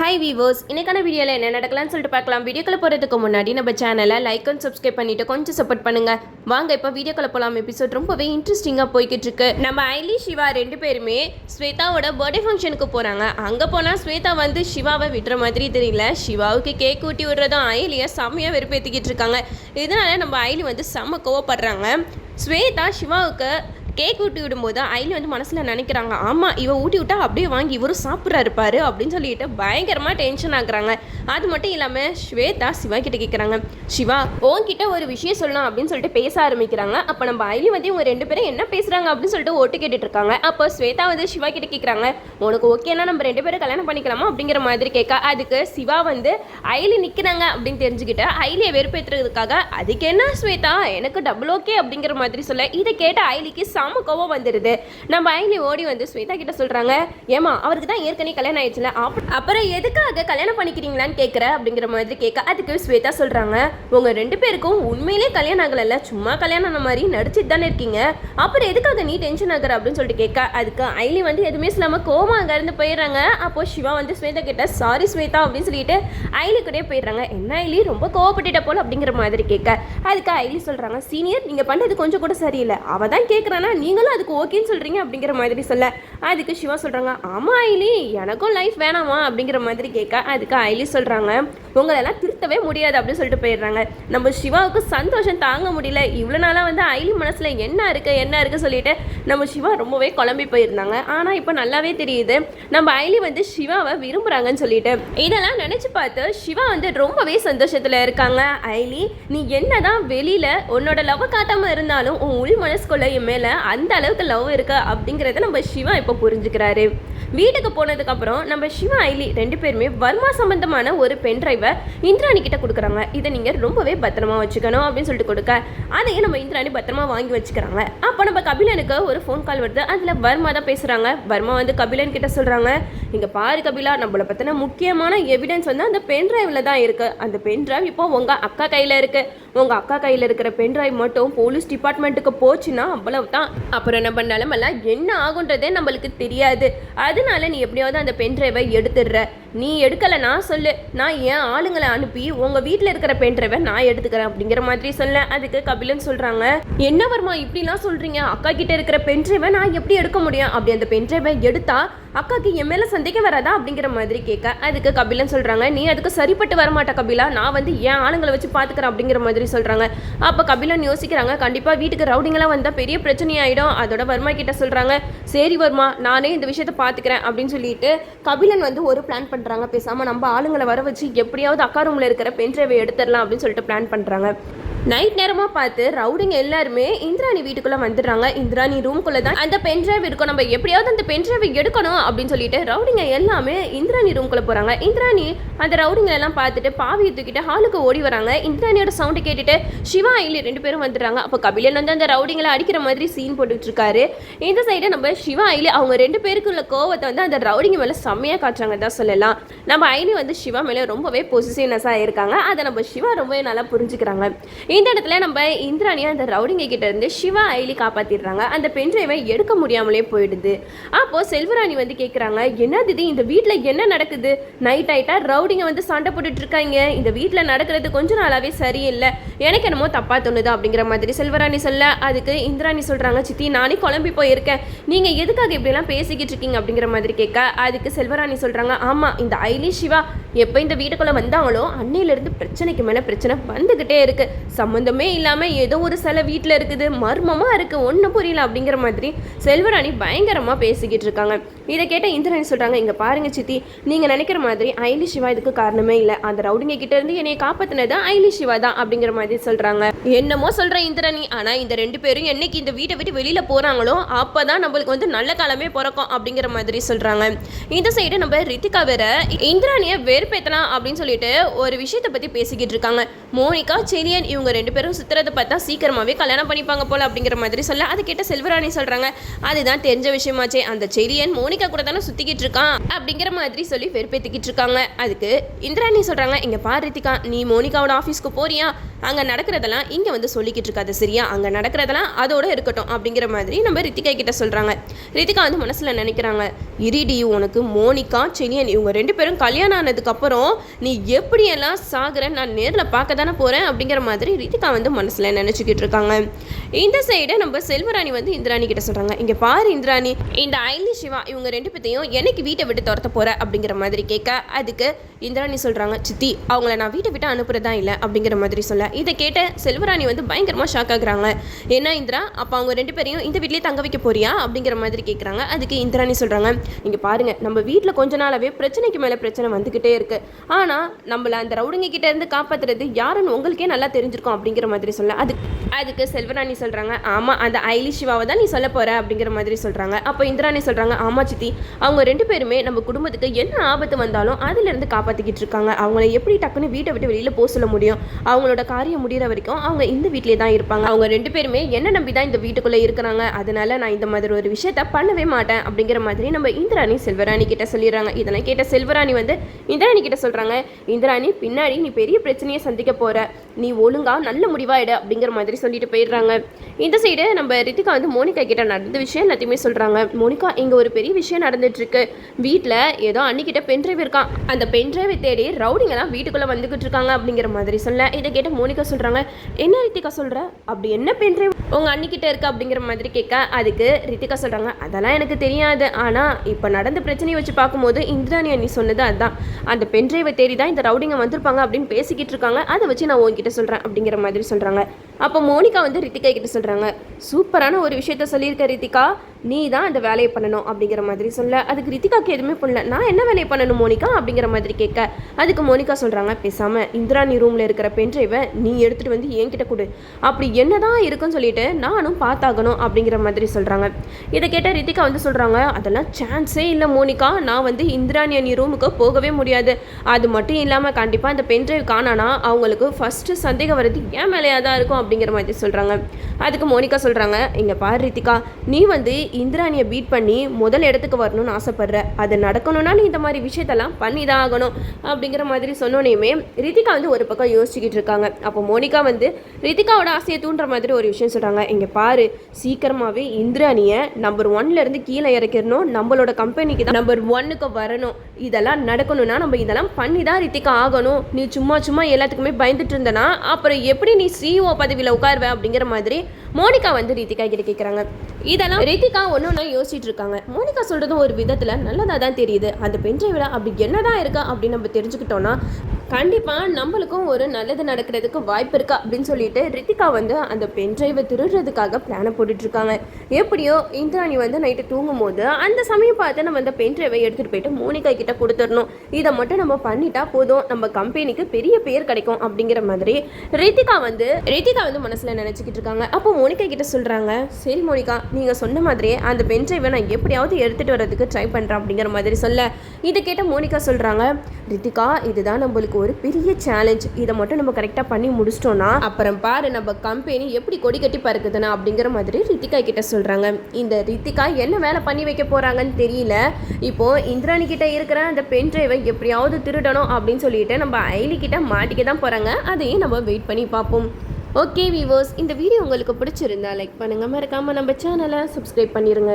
Hi viewers இன்னைக்கான வீடியோவில் என்ன நடக்கலாம்னு சொல்லிட்டு பார்க்கலாம். வீடியோக்குள்ள போகிறதுக்கு முன்னாடி நம்ம சேனலை லைக் அண்ட் சப்ஸ்கிரைப் பண்ணிட்டு கொஞ்சம் சப்போர்ட் பண்ணுங்க. வாங்க இப்போ வீடியோக்குள்ள போகலாம் எபிசோட் ரொம்பவே இன்ட்ரெஸ்டிங்காக போய்கிட்டு இருக்கு. நம்ம ஐலி சிவா ரெண்டு பேருமே ஸ்வேதாவோட பர்த்டே ஃபங்க்ஷனுக்கு போகிறாங்க அங்கே போனால் ஸ்வேதா வந்து சிவாவை விட்டுற மாதிரி தெரியல. சிவாவுக்கு கேக் ஊட்டி விடுறதும் ஐலியை செம்மையாக வெறுப்பேற்றிக்கிட்டு இருக்காங்க. இதனால நம்ம ஐலி வந்து செம்ம கோவப்படுறாங்க. ஸ்வேதா சிவாவுக்கு கேக் ஊட்டி விடும்போது ஐலி வந்து மனசில் நினைக்கிறாங்க ஆமாம் இவன் ஊட்டி விட்டா அப்படியே வாங்கி இவரும் சாப்பிட்றாரு பாரு அப்படின்னு சொல்லிட்டு பயங்கரமாக டென்ஷன் ஆகுறாங்க. அது மட்டும் இல்லாமல் ஸ்வேதா சிவா கிட்ட கேட்குறாங்க சிவா உன்கிட்ட ஒரு விஷயம் சொல்லலாம் அப்படின்னு சொல்லிட்டு பேச ஆரம்பிக்கிறாங்க. அப்போ நம்ம ஐலி வந்து இவங்க ரெண்டு பேரும் என்ன பேசுகிறாங்க அப்படின்னு சொல்லிட்டு ஓட்டு கேட்டுட்டு இருக்காங்க. அப்போ ஸ்வேதா வந்து சிவா கிட்ட கேட்குறாங்க உனக்கு ஓகேனா நம்ம ரெண்டு பேரும் கல்யாணம் பண்ணிக்கலாமா? அப்படிங்கிற மாதிரி கேட்க அதுக்கு சிவா வந்து ஐலி நிற்கிறாங்க அப்படின்னு தெரிஞ்சுக்கிட்டு ஐலியை வெறுப்பேற்றுறதுக்காக அதுக்கு என்ன ஸ்வேதா? எனக்கு டபுள் ஓகே அப்படிங்கிற மாதிரி சொல்ல இதை கேட்ட ஐலிக்கு சம் கோவம் வந்துடுது. நம்ம ஐலி ஓடி வந்து ஸ்வேதா கிட்ட சொல்கிறாங்க ஏமா அவருக்கு தான் ஏற்கனவே கல்யாணம் ஆயிடுச்சுல அப்- அப்புறம் எதுக்காக கல்யாணம் பண்ணிக்கிறீங்களான்னு கேட்குற அப்படிங்கிற மாதிரி கேட்க அதுக்கு ஸ்வேதா சொல்கிறாங்க உங்கள் ரெண்டு பேருக்கும் உண்மையிலே கல்யாணம் ஆகலைல்ல சும்மா கல்யாணம் ஆன மாதிரி நடிச்சிட்டு தானே இருக்கீங்க. அப்புறம் எதுக்காக நீ டென்ஷன் ஆகுற? அப்படின்னு சொல்லிட்டு கேட்க அதுக்கு ஐலி வந்து எதுவுமே சொல்லாமல் கோமா அங்கேருந்து போயிடுறாங்க. அப்போ சிவா வந்து ஸ்வேதா கிட்ட சாரி ஸ்வேதா அப்படின்னு சொல்லிட்டு ஐலி கூட போயிடுறாங்க. என்ன ஐலி ரொம்ப கோவப்பட்டுட்ட போல அப்படிங்கிற மாதிரி கேட்க அதுக்கு ஐலி சொல்கிறாங்க சீனியர் நீங்கள் பண்ணது கொஞ்சம் கூட சரியில்லை. அவள் தான் கேட்குறானா நீங்களும் அதுக்கு ஓகேன்னு சொல்றீங்க அப்படிங்கிற மாதிரி சொல்ல. அதுக்கு சிவா சொல்றாங்க ஆமா ஐலி எனக்கும் லைஃப் வேணாமா? அப்படிங்கிற மாதிரி கேட்க அதுக்கு ஐலி சொல்றாங்க உங்களெல்லாம் திருத்தவே முடியாது அப்படின்னு சொல்லிட்டு போயிடுறாங்க. நம்ம சிவாவுக்கு சந்தோஷம் தாங்க முடியல. இவ்வளோ நாளாக வந்து ஐலி மனசில் என்ன இருக்குது என்ன இருக்கு சொல்லிட்டு நம்ம சிவா ரொம்பவே குழம்பி போயிருந்தாங்க. ஆனால் இப்போ நல்லாவே தெரியுது. நம்ம ஐலி வந்து சிவாவை விரும்புகிறாங்கன்னு சொல்லிட்டு. இதெல்லாம் நினச்சி பார்த்து சிவா வந்து ரொம்பவே சந்தோஷத்தில் இருக்காங்க. ஐலி நீ என்ன தான் வெளியில் உன்னோட லவ் காட்டாமல் இருந்தாலும் உன் உள் மனசுக்குள்ள என் மேலே அந்த அளவுக்கு லவ் இருக்கு அப்படிங்கிறத நம்ம சிவா இப்போ புரிஞ்சுக்கிறாரு. வீட்டுக்கு போனதுக்கப்புறம் நம்ம சிவா ஐலி ரெண்டு பேருமே வர்மா சம்பந்தமான ஒரு பென் டிரைவை இந்திராணி கிட்ட கொடுக்குறாங்க. இதை நீங்கள் ரொம்பவே பத்திரமா வச்சுக்கணும் அப்படின்னு சொல்லிட்டு கொடுக்க. அதையும் நம்ம இந்திராணி பத்திரமா வாங்கி வச்சுக்கிறாங்க. அப்போ நம்ம கபிலனுக்கு ஒரு ஃபோன் கால் வருது. அதில் வர்மா தான் பேசுகிறாங்க வர்மா வந்து கபிலன் கிட்ட சொல்கிறாங்க இங்கே பாரு கபிலா நம்மளை பற்றின முக்கியமான எவிடன்ஸ் வந்து அந்த பென் டிரைவில் தான் இருக்குது அந்த பென் டிரைவ் இப்போ உங்கள் அக்கா கையில் இருக்குது உங்கள் அக்கா கையில் இருக்கிற பென்ட்ரைவ் மட்டும் போலீஸ் டிபார்ட்மெண்ட்டுக்கு போச்சுன்னா அவ்வளவுதான். அப்புறம் நம்ம நிலமெல்லாம் என்ன ஆகுன்றதே நம்மளுக்கு தெரியாது. அதனால நீ எப்படியாவது அந்த பென்ட்ரைவை எடுத்துடுற. நீ எடுக்கலைன்னா சொல்லு. நான் என் ஆளுங்களை அனுப்பி உங்கள் வீட்டில் இருக்கிற பென் நான் எடுத்துக்கிறேன் அப்படிங்கிற மாதிரி சொல்ல. அதுக்கு கபிலன் சொல்கிறாங்க என்ன வருமா இப்படிலாம் சொல்கிறீங்க அக்கா கிட்ட இருக்கிற பென்ட்ரைவை நான் எப்படி எடுக்க முடியும்? அப்படி அந்த பென்ட்ரைவை எடுத்தா அக்காக்கு என் மேலே சந்தேகம் வராதா அப்படிங்கிற மாதிரி கேட்க. அதுக்கு கபிலன் சொல்கிறாங்க நீ அதுக்கு சரிப்பட்டு வரமாட்ட கபிலா. நான் வந்து என் ஆளுங்களை வச்சு பார்த்துக்கிறேன் அப்படிங்கிற மாதிரி சொல்கிறாங்க அப்போ கபிலன் யோசிக்கிறாங்க கண்டிப்பாக வீட்டுக்கு ரவுடிங்கெல்லாம் வந்தால் பெரிய பிரச்சனையாயிடும். அதோட வர்மா கிட்ட சொல்கிறாங்க சரி வர்மா நானே இந்த விஷயத்த பார்த்துக்கிறேன் அப்படின்னு சொல்லிட்டு கபிலன் வந்து ஒரு பிளான் பண்ணுறாங்க பேசாமல் நம்ம ஆளுங்களை வர வச்சு எப்படியாவது அக்கா ரூமில் இருக்கிற பென் ட்ரைவை எடுத்துடலாம் அப்படின்னு சொல்லிட்டு பிளான் பண்ணுறாங்க நைட் நேரமாக பார்த்து ரவுடிங் எல்லாருமே இந்திராணி வீட்டுக்குள்ளே வந்துடுறாங்க. இந்திராணி ரூம்குள்ளே தான் அந்த பென் ட்ரைவ் இருக்கும். நம்ம எப்படியாவது அந்த பென் டிரைவை எடுக்கணும் அப்படின்னு சொல்லிட்டு ரவுடிங்க எல்லாமே இந்திராணி ரூம்குள்ளே போகிறாங்க இந்திராணி அந்த ரவுடிங்களை எல்லாம் பார்த்துட்டு பாவியை தூக்கிட்டு ஹாலுக்கு ஓடி வராங்க. இந்திராணியோட சவுண்டு கேட்டுட்டு சிவா ஐலி ரெண்டு பேரும் வந்துடுறாங்க. அப்போ கபிலன் வந்து அந்த ரவுடிங்களை அடிக்கிற மாதிரி சீன் போட்டுட்டு இருக்காரு இந்த சைடு நம்ம சிவா ஐலி அவங்க ரெண்டு பேருக்குள்ள கோவத்தை வந்து அந்த ரவுடிங்க மேலே செம்மையாக காட்டுறாங்க தான் சொல்லலாம். நம்ம ஐனி வந்து சிவா மேலே ரொம்பவே பொசிசிவ்னஸாக இருக்காங்க. அதை நம்ம சிவா ரொம்பவே நல்லா புரிஞ்சுக்கிறாங்க. இந்த இடத்துல நம்ம இந்திராணியாக அந்த ரவுடிங்க கிட்ட இருந்து சிவா ஐலி காப்பாற்றிடுறாங்க அந்த பென் டிரைவை எடுக்க முடியாமலே போயிடுது. அப்போ செல்வராணி வந்து கேட்குறாங்க என்னது இது இந்த வீட்டில் என்ன நடக்குது? நைட் ஆயிட்டா ரவுடிங்க வந்து சண்டை போட்டுட்டு இருக்காங்க. இந்த வீட்டில் நடக்கிறது கொஞ்ச நாளாகவே சரியில்லை. எனக்கு என்னமோ தப்பாக தோணுது அப்படிங்கிற மாதிரி செல்வராணி சொல்ல அதுக்கு இந்திராணி சொல்கிறாங்க சித்தி நானே குழம்பி போயிருக்கேன். நீங்கள் எதுக்காக இப்படிலாம் பேசிக்கிட்டு இருக்கீங்க? அப்படிங்கிற மாதிரி கேட்க அதுக்கு செல்வராணி சொல்கிறாங்க ஆமாம் இந்த ஐலி சிவா எப்போ இந்த வீட்டுக்குள்ளே வந்தாங்களோ அன்னையிலேருந்து பிரச்சனைக்கு மேலே பிரச்சனை வந்துக்கிட்டே இருக்குது சம்மந்தமே இல்லாமல் ஏதோ ஒரு சில வீட்டில் இருக்குது மர்மமாக இருக்குது ஒன்றும் புரியல அப்படிங்கிற மாதிரி செல்வராணி பயங்கரமாக பேசிக்கிட்டு இருக்காங்க. இதை கேட்ட இந்திராணி சொல்கிறாங்க இங்கே பாருங்கள் சித்தி நீங்கள் நினைக்கிற மாதிரி ஐலி சிவா இதுக்கு காரணமே இல்லை. அந்த ரவுடிங்க கிட்டேருந்து என்னை காப்பாற்றினது ஐலி சிவா தான் அப்படிங்கிற மாதிரி சொல்கிறாங்க என்னமோ சொல்கிற இந்திராணி ஆனால் இந்த ரெண்டு பேரும் என்னைக்கு இந்த வீட்டை விட்டு வெளியில் போகிறாங்களோ அப்போ தான் நம்மளுக்கு வந்து நல்ல காலமே பிறக்கும் அப்படிங்கிற மாதிரி சொல்கிறாங்க இந்த சைடு நம்ம ரித்திகா வேற இந்திராணிய வெறுப்பேற்றலாம் அப்படின்னு சொல்லிட்டு ஒரு விஷயத்தை பத்தி பேசிக்கிட்டு இருக்காங்க. மோனிகா செரியன் இவங்க ரெண்டு பேரும் சுத்துறதை பார்த்தா சீக்கிரமாவே கல்யாணம் பண்ணிப்பாங்க போல அப்படிங்கிற மாதிரி சொல்ல அதை கேட்ட செல்வராணி சொல்றாங்க. அதுதான் தெரிஞ்ச விஷயமாச்சே அந்த செரியன் மோனிகா கூட தானே சுத்திக்கிட்டு இருக்கான் அப்படிங்கிற மாதிரி சொல்லி வெறுப்பேற்றிக்கிட்டு இருக்காங்க. அதுக்கு இந்திராணி சொல்றாங்க இங்கே பாரு ரித்திகா நீ மோனிகாவோட ஆஃபீஸ்க்கு போறியா? அங்க நடக்கிறதெல்லாம் இங்க வந்து சொல்லிக்கிட்டு இருக்காது சரியா? அங்க நடக்கிறதெல்லாம் அதோட இருக்கட்டும் அப்படிங்கிற மாதிரி நம்ம ரித்திகா கிட்ட சொல்றாங்க. ரித்திகா வந்து மனசுல நினைக்கிறாங்க இரிடி உனக்கு மோனிகா செனியன் இவங்க ரெண்டு பேரும் கல்யாணம் ஆனதுக்கு அப்புறம் நீ எப்படியெல்லாம் சாகுற? நான் நேரில் பார்க்க தானே போகிறேன் அப்படிங்கிற மாதிரி ரித்திகா வந்து மனசில் நினச்சிக்கிட்டு இருக்காங்க. இந்த சைடு நம்ம செல்வராணி வந்து இந்திராணி கிட்ட சொல்கிறாங்க இங்கே பாரு இந்திராணி இந்த ஐலி சிவா இவங்க ரெண்டு பேத்தையும் எனக்கு வீட்டை விட்டு துரத்த போகிற அப்படிங்கிற மாதிரி கேட்க அதுக்கு இந்திராணி சொல்கிறாங்க சித்தி அவங்கள நான் வீட்டை விட்டு அனுப்புறதா இல்லை? அப்படிங்கிற மாதிரி சொல்ல. இதை கேட்ட செல்வராணி வந்து பயங்கரமாக ஷாக் ஆகுறாங்க. என்ன இந்திரா அப்போ அவங்க ரெண்டு பேரையும் இந்த வீட்லேயே தங்க வைக்க போறியா? அப்படிங்கிற மாதிரி கேட்குறாங்க அதுக்கு இந்திராணி சொல்கிறாங்க இங்கே பாருங்கள் நம்ம வீட்டில் கொஞ்ச நாளாகவே பிரச்சனைக்கு மேலே பிரச்சனை வந்துக்கிட்டே இருக்கு. ஆனா நம்மள அந்த ரவுடிங்க கிட்ட இருந்து காப்பாத்துறது யாருன்னு உங்களுக்கே நல்லா தெரிஞ்சிருக்கும் அப்படிங்கிற மாதிரி சொல்ல. அது அதுக்கு செல்வராணி சொல்றாங்க ஆமா அந்த ஐலி சிவாவை தான் நீ சொல்ல போற அப்படிங்கிற மாதிரி சொல்றாங்க. அப்போ இந்திராணி சொல்றாங்க ஆமா சித்தி அவங்க ரெண்டு பேருமே நம்ம குடும்பத்துக்கு என்ன ஆபத்து வந்தாலும் அதுல இருந்து காப்பாத்திக்கிட்டு இருக்காங்க. அவங்கள எப்படி டக்குன்னு வீட்டை விட்டு வெளியில் போக சொல்ல முடியும்? அவங்களோட காரியம் முடிகிற வரைக்கும் அவங்க இந்த வீட்டிலே தான் இருப்பாங்க. அவங்க ரெண்டு பேருமே என்ன நம்பி தான் இந்த வீட்டுக்குள்ளே இருக்கிறாங்க? அதனால நான் இந்த மாதிரி ஒரு விஷயத்த பண்ணவே மாட்டேன் அப்படிங்கிற மாதிரி நம்ம இந்திராணி செல்வராணி கிட்ட சொல்லிடுறாங்க. இதெல்லாம் கேட்ட செல்வராணி வந்து இந்திராணி கிட்ட சொல்றாங்க. இந்திராணி பின்னாடி நீ பெரிய பிரச்சனையை சந்திக்க போற. நீ ஒழுங்கா நல்ல முடிவா அப்படிங்கிற மாதிரி சொல்லிட்டு போயிடுறாங்க. இந்த சைடு நம்ம ரித்திகா வந்து மோனிகா கிட்ட நடந்த விஷயம் எல்லாத்தையுமே சொல்றாங்க. மோனிகா இங்க ஒரு பெரிய விஷயம் நடந்துட்டு இருக்கு வீட்டில் ஏதோ அன்னிக்கிட்ட பென்ட்ரைவ் இருக்கான். அந்த பென்ட்ரைவை தேடி ரவுடிங்கெல்லாம் வீட்டுக்குள்ள வந்துகிட்டு இருக்காங்க அப்படிங்கிற மாதிரி சொல்ல இதை கேட்ட மோனிகா சொல்றாங்க. என்ன ரித்திகா சொல்ற? அப்படி என்ன பென்ட்ரைவ் உங்க அன்னிக்கிட்ட இருக்கு? அப்படிங்கிற மாதிரி கேட்க அதுக்கு ரித்திகா சொல்றாங்க அதெல்லாம் எனக்கு தெரியாது. ஆனா இப்போ நடந்த பிரச்சனையை வச்சு பார்க்கும்போது இந்திராணி அண்ணி சொன்னது அதுதான் அந்த பென்ட்ரைவை தேடி தான் இந்த ரவுடிங்க வந்திருப்பாங்க அப்படின்னு பேசிக்கிட்டு இருக்காங்க. அதை வச்சு நான் உங்ககிட்ட சொல்றேன் அப்படிங்கிற மாதிரி சொல்றாங்க. அப்போ மோனிகா வந்து ரித்திகா கிட்ட சொல்றாங்க. சூப்பரான ஒரு விஷயத்த சொல்லியிருக்க ரித்திகா நீ தான் அந்த வேலையை பண்ணணும் அப்படிங்கிற மாதிரி சொல்ல. அதுக்கு ரித்திகாக்கு எதுவுமே பண்ணல நான் என்ன வேலையை பண்ணணும் மோனிகா அப்படிங்கிற மாதிரி கேட்க. அதுக்கு மோனிகா சொல்றாங்க பேசாம இந்திராணி ரூமில் இருக்கிற பென்ட்ரைவை நீ எடுத்துட்டு வந்து என்கிட்ட கொடு. அப்படி என்னதான் இருக்குன்னு சொல்லிட்டு நானும் பார்த்தாகணும் அப்படிங்கிற மாதிரி சொல்றாங்க. இதை கேட்ட ரித்திகா வந்து சொல்றாங்க அதெல்லாம் சான்ஸே இல்லை மோனிகா. நான் வந்து இந்திராணி அணி ரூமுக்கு போகவே முடியாது. அது மட்டும் இல்லாமல் கண்டிப்பாக அந்த பென்ட்ரைவ் காணானா? அவங்களுக்கு ஃபர்ஸ்ட் சந்தேகம் வர்றது ஏன் மேலேயா தான் இருக்கும் அப்படிங்கிற மாதிரி சொல்கிறாங்க அதுக்கு மோனிகா சொல்கிறாங்க இங்கே பாரு ரித்திகா நீ வந்து இந்திராணியை பீட் பண்ணி முதல் இடத்துக்கு வரணும்னு ஆசைப்படுற. அது நடக்கணும்னா நீ இந்த மாதிரி விஷயத்தெல்லாம் பண்ணி தான் ஆகணும். அப்படிங்கிற மாதிரி சொன்னோனையுமே ரித்திகா வந்து ஒரு பக்கம் யோசிச்சுக்கிட்டு இருக்காங்க. அப்போ மோனிகா வந்து ரித்திகாவோட ஆசையை தூண்டுற மாதிரி ஒரு விஷயம் சொல்கிறாங்க இங்கே பாரு சீக்கிரமாகவே இந்திராணியை நம்பர் ஒன்லேருந்து கீழே இறக்கிடணும். நம்மளோட கம்பெனிக்கு தான் நம்பர் ஒன்னுக்கு வரணும். இதெல்லாம் நடக்கணும்னா நம்ம இதெல்லாம் பண்ணி தான் ரித்திகா ஆகணும். நீ சும்மா சும்மா எல்லாத்துக்குமே பயந்துட்டு இருந்தனா அப்புறம் எப்படி நீ சிஇஓ பதவியில் உட்காருவ அப்படிங்கிற மாதிரி மோனிகா வந்து ரித்திகா கிட்ட கேட்குறாங்க இதெல்லாம் ரித்திகா ஒன்று ஒன்றா யோசிச்சுட்டு இருக்காங்க. மோனிகா சொல்கிறதும் ஒரு விதத்தில் நல்லதாக தான் தெரியுது. அந்த பென்ட்ரைவில் அப்படி என்னதான் இருக்கா அப்படின்னு நம்ம தெரிஞ்சுக்கிட்டோம்னா கண்டிப்பாக நம்மளுக்கும் ஒரு நல்லது நடக்கிறதுக்கு வாய்ப்பு இருக்கா அப்படின்னு சொல்லிட்டு ரித்திகா வந்து அந்த பென் டிரைவை திருடுறதுக்காக பிளானை போட்டுட்ருக்காங்க எப்படியோ இந்திராணி வந்து நைட்டு தூங்கும் போது அந்த சமயம் பார்த்து நம்ம அந்த பென்ட்ரைவை எடுத்துகிட்டு போயிட்டு மோனிகா கிட்ட கொடுத்துடணும். இதை மட்டும் நம்ம பண்ணிட்டா போதும். நம்ம கம்பெனிக்கு பெரிய பேர் கிடைக்கும் அப்படிங்கிற மாதிரி ரித்திகா வந்து ரித்திகா வந்து மனசில் நினச்சிக்கிட்டு இருக்காங்க. அப்போ மோனிகா கிட்ட சொல்கிறாங்க சரி மோனிகா நீங்கள் சொன்ன மாதிரியே அந்த பென் டிரைவை நான் எப்படியாவது எடுத்துகிட்டு வர்றதுக்கு ட்ரை பண்ணுறேன் அப்படிங்கிற மாதிரி சொல்ல. இதை கேட்ட மோனிகா சொல்கிறாங்க ரித்திகா இதுதான் நம்மளுக்கு ஒரு பெரிய சேலஞ்ச் இதை மட்டும் நம்ம கரெக்டாக பண்ணி முடிச்சிட்டோம்னா அப்புறம் பாரு நம்ம கம்பெனி எப்படி கொடி கட்டி பறக்குதுன்னா அப்படிங்கிற மாதிரி ரித்திகா கிட்ட சொல்கிறாங்க இந்த ரித்திகா என்ன வேலை பண்ணி வைக்க போகிறாங்கன்னு தெரியல. இப்போது இந்திராணி கிட்ட இருக்கிற அந்த பென் டிரைவை எப்படியாவது திருடணும் அப்படின்னு சொல்லிட்டு நம்ம ஐலி கிட்ட மாட்டிக்க தான் போகிறாங்க அதையும் நம்ம வெயிட் பண்ணி பார்ப்போம். ஓகே வீவர்ஸ் இந்த வீடியோ உங்களுக்கு பிடிச்சிருந்தா லைக் பண்ணுங்கள் மறக்காமல் நம்ம சேனலை சப்ஸ்கிரைப் பண்ணிடுங்க